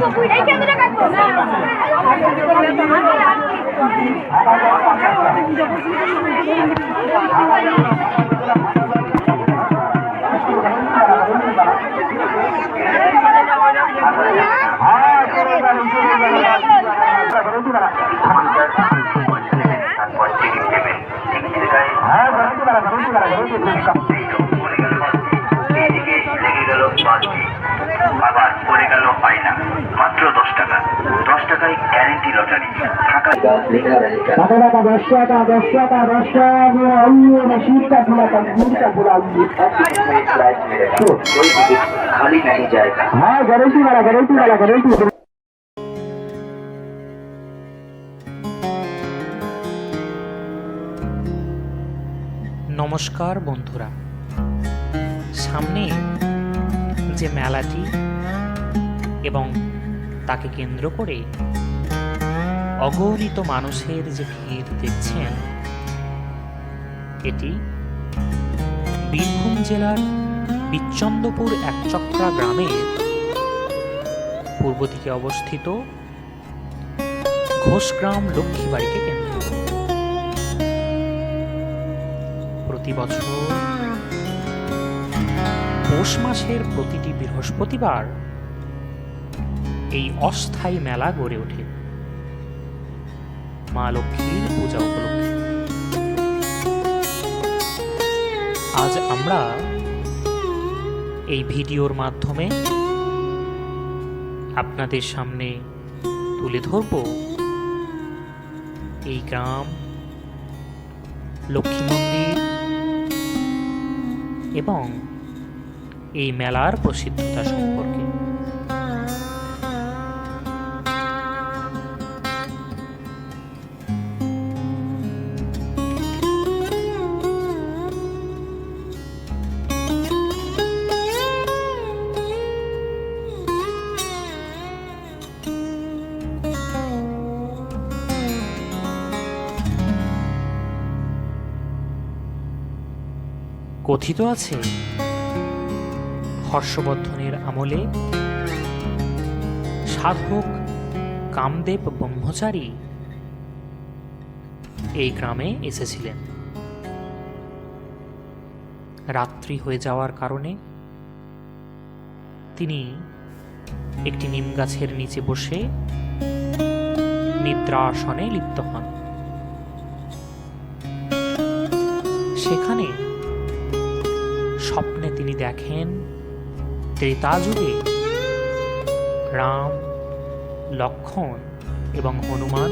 এই টাকা দশ টাকা দশ টাকা দশ টাকা শীতটা শীতটা হ্যাঁ গ্যারেন্টি গ্যারেন্টি গ্যারেন্টি নমস্কার বন্ধুরা। সামনে যে মেলাটি এবং তাকে কেন্দ্র করে অগণিত মানুষের যে ভিড় দেখছেন, এটি বীরভূম জেলার বিচ্চন্দ্রপুর একচক্রা গ্রামের পূর্ব দিকে অবস্থিত ঘোষগ্রাম লক্ষ্মীবাড়িকে কেন্দ্র প্রতি বছর পৌষ মাসের প্রতিটি বৃহস্পতিবার এই অস্থায়ী মেলা গড়ে ওঠে। মা লক্ষ্মীর পূজা উপলক্ষে। আজ আমরা এই ভিডিওর মাধ্যমে আপনাদের সামনে তুলে ধরব এই গ্রাম, লক্ষ্মী মন্দির এবং এই মেলার প্রসিদ্ধতা সম্পর্কে। কথিত আছে? হর্ষবর্ধনের আমলে সাধক কামদেব ব্রহ্মচারী এই গ্রামে এসেছিলেন। রাত্রি হয়ে যাওয়ার কারণে তিনি একটি নিম গাছের নিচে বসে নিদ্রাসনে লিপ্ত হন। সেখানে তিনি দেখেন, ত্রেতা যুগে রাম, লক্ষণ এবং হনুমান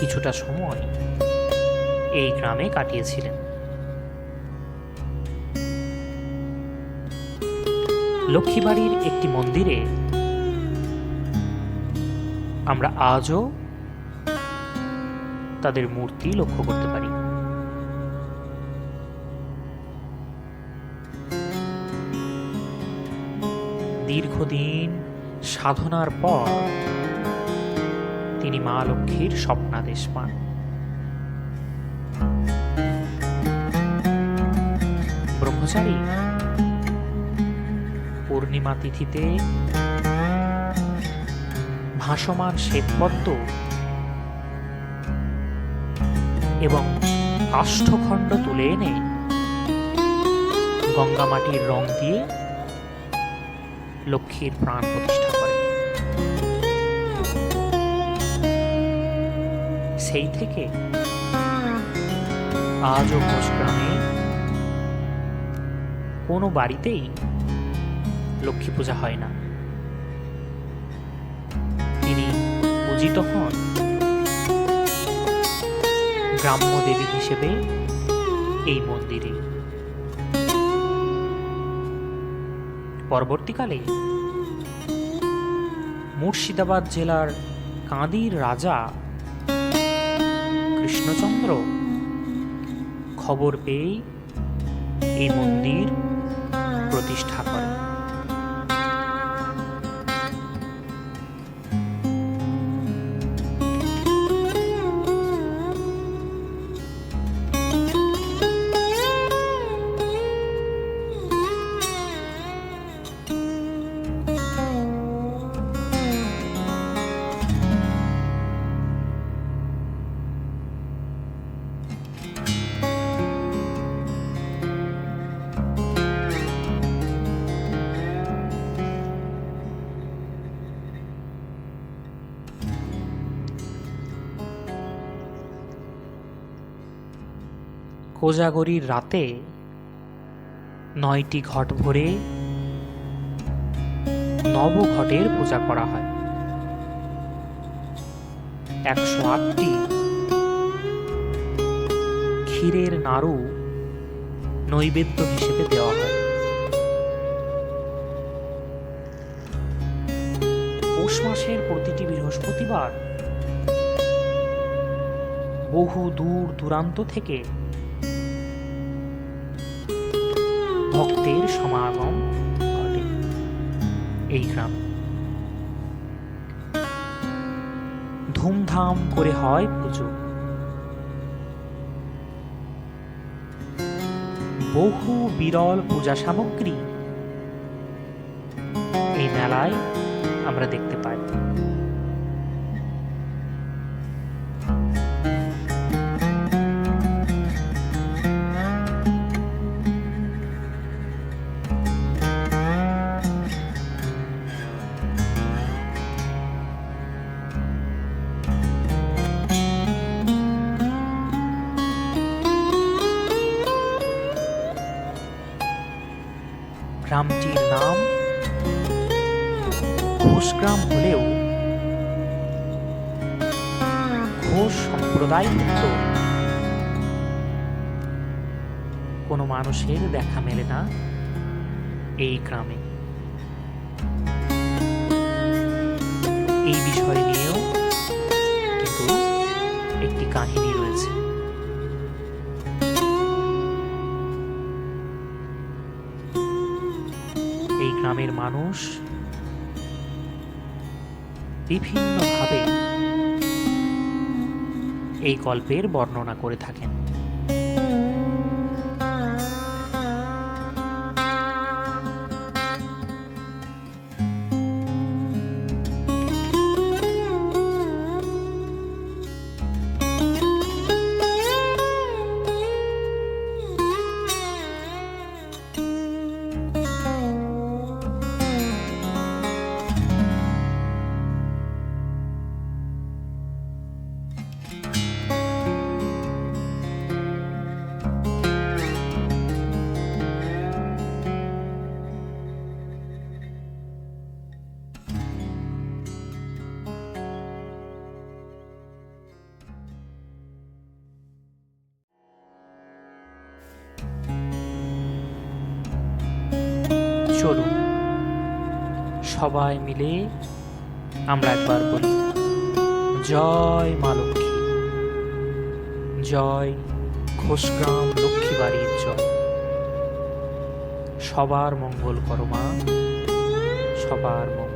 কিছুটা সময় এই গ্রামে কাটিয়েছিলেন। লক্ষ্মীবাড়ির একটি মন্দিরে আমরা আজও তাদের মূর্তি লক্ষ্য করতে পারি। দীর্ঘদিন সাধনার পর তিনি মা লক্ষ্মীর স্বপ্নাদেশ পান। ব্রহ্মচারী, পূর্ণিমা তিথিতে ভাসমান শ্বেতপদ্ম এবং কাষ্ঠখণ্ড তুলে এনে গঙ্গামাটির রং দিয়ে লক্ষ্মীর প্রাণ প্রতিষ্ঠা করে। সেই থেকে আজ আজও ঘোষগ্রামে কোনো বাড়িতেই লক্ষ্মী পূজা হয় না। তিনি পূজিত হন গ্রাম্য দেবী হিসেবে এই মন্দিরে। পরবর্তীকালে মুর্শিদাবাদ জেলার কাঁদির রাজা কৃষ্ণচন্দ্র খবর পেয়ে এই মন্দির প্রতিষ্ঠা করেন। কোজাগরীর রাতে নয়টি ঘট ভরে নবঘটের পূজা করা হয়। একশো আটটি ক্ষীরের নাড়ু নৈবেদ্য হিসেবে দেওয়া হয়। পৌষ মাসের প্রতিটি বৃহস্পতিবার বহু দূর দূরান্ত থেকে ভক্তের সমাগম ঘটে এই গ্রামে। ধুমধাম করে হয় পুজো। বহু বিরল পূজা সামগ্রী এই মেলায় আমরা দেখতে পাই গ্রামটির নাম ঘোষগ্রাম হলেও ঘোষ সম্প্রদায়ভুক্ত। কোনো মানুষের দেখা মেলে না এই গ্রামে। এই বিষয় নিয়েও কিন্তু একটি কাহিনী রয়েছে। গ্রামের মানুষ বিভিন্নভাবে এই গল্পের বর্ণনা করে থাকেন। চলুন। সবাই মিলে আমরা একবার বলি, জয় মা লক্ষ্মী। জয় ঘোষগ্রাম লক্ষ্মী বাড়ির জয়। সবার মঙ্গল করো মা, সবার মঙ্গল